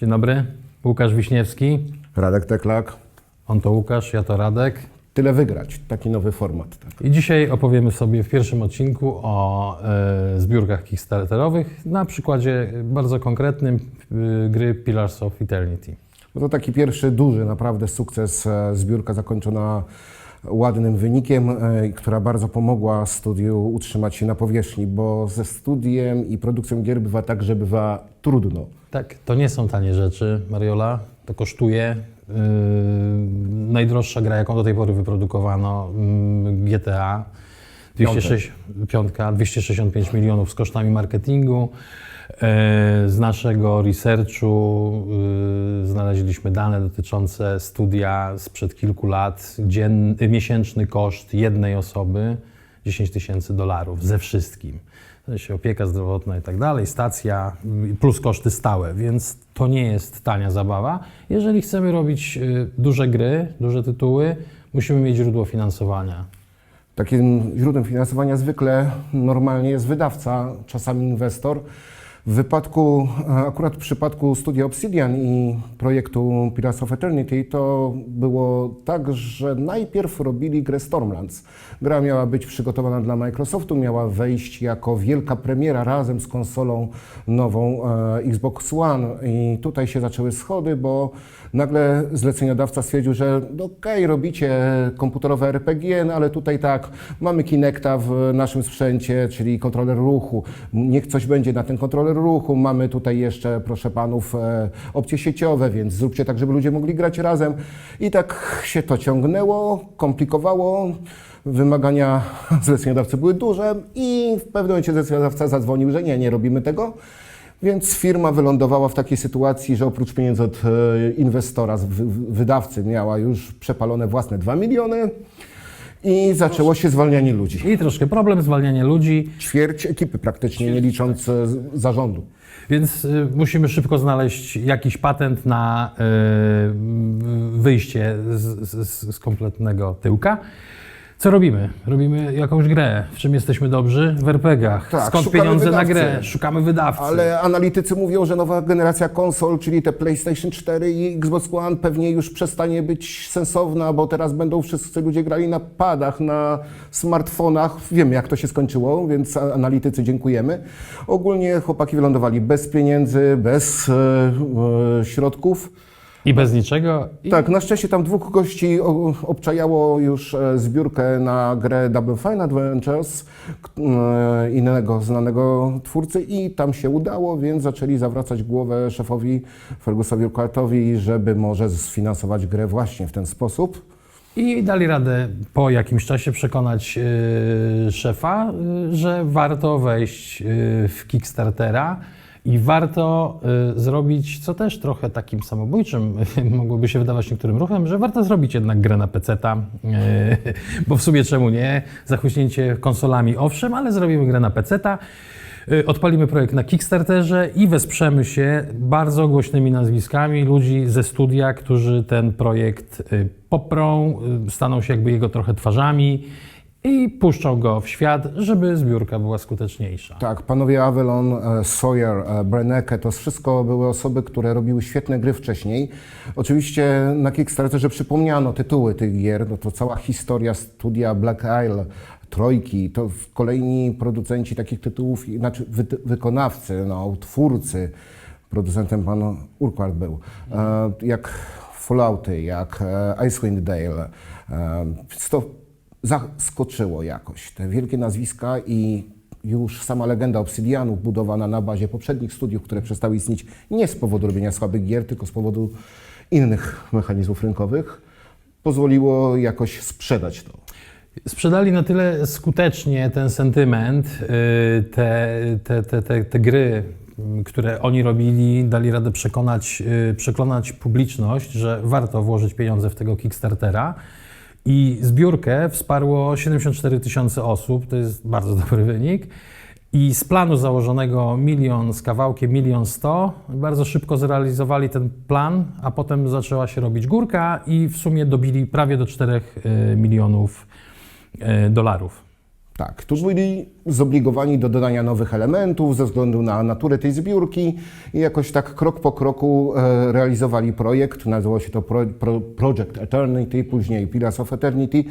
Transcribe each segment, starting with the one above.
Dzień dobry, Łukasz Wiśniewski. Radek Teklak. On to Łukasz, ja to Radek. Tyle wygrać. Taki nowy format. Tak. I dzisiaj opowiemy sobie w pierwszym odcinku o e, zbiórkach Kickstarterowych na przykładzie bardzo konkretnym e, gry Pillars of Eternity. No to taki pierwszy duży naprawdę sukces. e, Zbiórka zakończona ładnym wynikiem, e, która bardzo pomogła studiu utrzymać się na powierzchni, bo ze studiem i produkcją gier bywa tak, że bywa trudno. Tak, to nie są tanie rzeczy, Mariola. To kosztuje. Yy, najdroższa gra, jaką do tej pory wyprodukowano, mm, GTA. 206, piątka, 265 milionów z kosztami marketingu. E, Z naszego researchu y, znaleźliśmy dane dotyczące studia sprzed kilku lat. Dzien, miesięczny koszt jednej osoby 10 tysięcy dolarów ze wszystkim. W sensie opieka zdrowotna i tak dalej, stacja y, plus koszty stałe, więc to nie jest tania zabawa. Jeżeli chcemy robić y, duże gry, duże tytuły, musimy mieć źródło finansowania. Takim źródłem finansowania zwykle normalnie jest wydawca, czasami inwestor. W wypadku, akurat w przypadku studia Obsidian i projektu Pillars of Eternity to było tak, że najpierw robili grę Stormlands. Gra miała być przygotowana dla Microsoftu, miała wejść jako wielka premiera razem z konsolą nową e, Xbox One i tutaj się zaczęły schody, bo nagle zleceniodawca stwierdził, że no okej, robicie komputerowe RPG, no ale tutaj tak, mamy Kinecta w naszym sprzęcie, czyli kontroler ruchu. Niech coś będzie na ten kontroler ruchu. Mamy tutaj jeszcze, proszę panów, e, opcje sieciowe, więc zróbcie tak, żeby ludzie mogli grać razem. I tak się to ciągnęło, komplikowało. Wymagania zleceniodawcy były duże i w pewnym momencie zleceniodawca zadzwonił, że nie, nie robimy tego. Więc firma wylądowała w takiej sytuacji, że oprócz pieniędzy od e, inwestora, wydawcy, miała już przepalone własne 2 miliony i zaczęło się zwalnianie ludzi. I troszkę problem, zwalnianie ludzi, Ćwierć ekipy praktycznie, nie licząc e, z- zarządu. Więc y, musimy szybko znaleźć jakiś patent na y, wyjście z, z, z kompletnego tyłka. Co robimy? Robimy jakąś grę. W czym jesteśmy dobrzy? W RPGach. Tak, Skąd szukamy pieniądze na wydawcy. grę? Szukamy wydawcy. Ale analitycy mówią, że nowa generacja konsol, czyli te PlayStation 4 i Xbox One pewnie już przestanie być sensowna, bo teraz będą wszyscy ludzie grali na padach, na smartfonach. Wiemy jak to się skończyło, więc analitycy dziękujemy. Ogólnie chłopaki wylądowali bez pieniędzy, bez e, e, środków. I bez niczego. I Tak, na szczęście tam dwóch gości obczajało już e, zbiórkę na grę Double Fine Adventures e, innego znanego twórcy i tam się udało, więc zaczęli zawracać głowę szefowi Fergusowi Urquhartowi, żeby może sfinansować grę właśnie w ten sposób. I dali radę po jakimś czasie przekonać y, szefa, y, że warto wejść y, w Kickstartera i warto y, zrobić, co też trochę takim samobójczym mogłoby się wydawać niektórym ruchem, że warto zrobić jednak grę na peceta, y, bo w sumie czemu nie? Zachuśnięcie konsolami owszem, ale zrobimy grę na peceta. Y, Odpalimy projekt na Kickstarterze i wesprzemy się bardzo głośnymi nazwiskami ludzi ze studia, którzy ten projekt y, poprą, y, staną się jakby jego trochę twarzami i puszczą go w świat, żeby zbiórka była skuteczniejsza. Tak, panowie Avalon, e, Sawyer, e, Breneke, to wszystko były osoby, które robiły świetne gry wcześniej. Oczywiście na Kickstarterze przypomniano tytuły tych gier, no to cała historia studia Black Isle, Trojki, to kolejni producenci takich tytułów, znaczy wy, wykonawcy, no, twórcy, producentem pan Urquhart był, e, jak Fallouty, jak e, Icewind Dale. E, to zaskoczyło jakoś. Te wielkie nazwiska i już sama legenda Obsidianu budowana na bazie poprzednich studiów, które przestały istnieć nie z powodu robienia słabych gier, tylko z powodu innych mechanizmów rynkowych, pozwoliło jakoś sprzedać to. Sprzedali na tyle skutecznie ten sentyment, y, te, te, te, te, te gry, które oni robili, dali radę przekonać, y, przekonać publiczność, że warto włożyć pieniądze w tego Kickstartera. I zbiórkę wsparło 74 tysiące osób, to jest bardzo dobry wynik. I z planu założonego milion z kawałkiem, milion sto, bardzo szybko zrealizowali ten plan, a potem zaczęła się robić górka i w sumie dobili prawie do 4 milionów e, dolarów. Tak, tu byli zobligowani do dodania nowych elementów ze względu na naturę tej zbiórki i jakoś tak krok po kroku e, realizowali projekt. Nazywało się to pro, pro, Project Eternity, później Pillars of Eternity.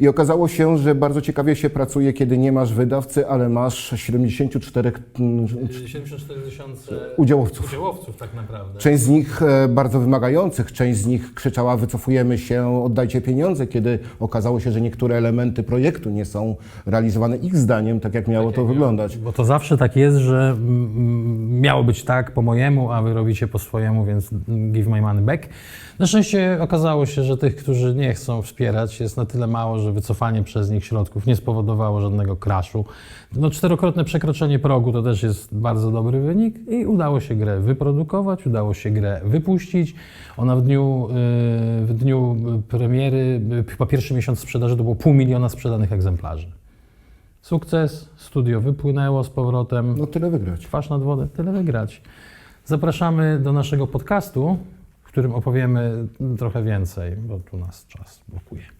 I okazało się, że bardzo ciekawie się pracuje, kiedy nie masz wydawcy, ale masz 74 mm, 74 tysiące udziałowców. udziałowców tak naprawdę. Część z nich e, bardzo wymagających, część z nich krzyczała wycofujemy się, oddajcie pieniądze, kiedy okazało się, że niektóre elementy projektu nie są realizowane ich zdaniem, tak jak miało to wyglądać. Bo to zawsze tak jest, że mm, miało być tak po mojemu, a wy robicie po swojemu, więc give my money back. Na szczęście okazało się, że tych, którzy nie chcą wspierać, jest na tyle mało, że wycofanie przez nich środków nie spowodowało żadnego crashu. No, czterokrotne przekroczenie progu to też jest bardzo dobry wynik i udało się grę wyprodukować, udało się grę wypuścić. Ona w dniu, yy, w dniu premiery, yy, chyba pierwszy miesiąc sprzedaży, to było pół miliona sprzedanych egzemplarzy. Sukces, studio wypłynęło z powrotem. No tyle wygrać. Twarz nad wodę, tyle wygrać. Zapraszamy do naszego podcastu, w którym opowiemy trochę więcej, bo tu nas czas blokuje.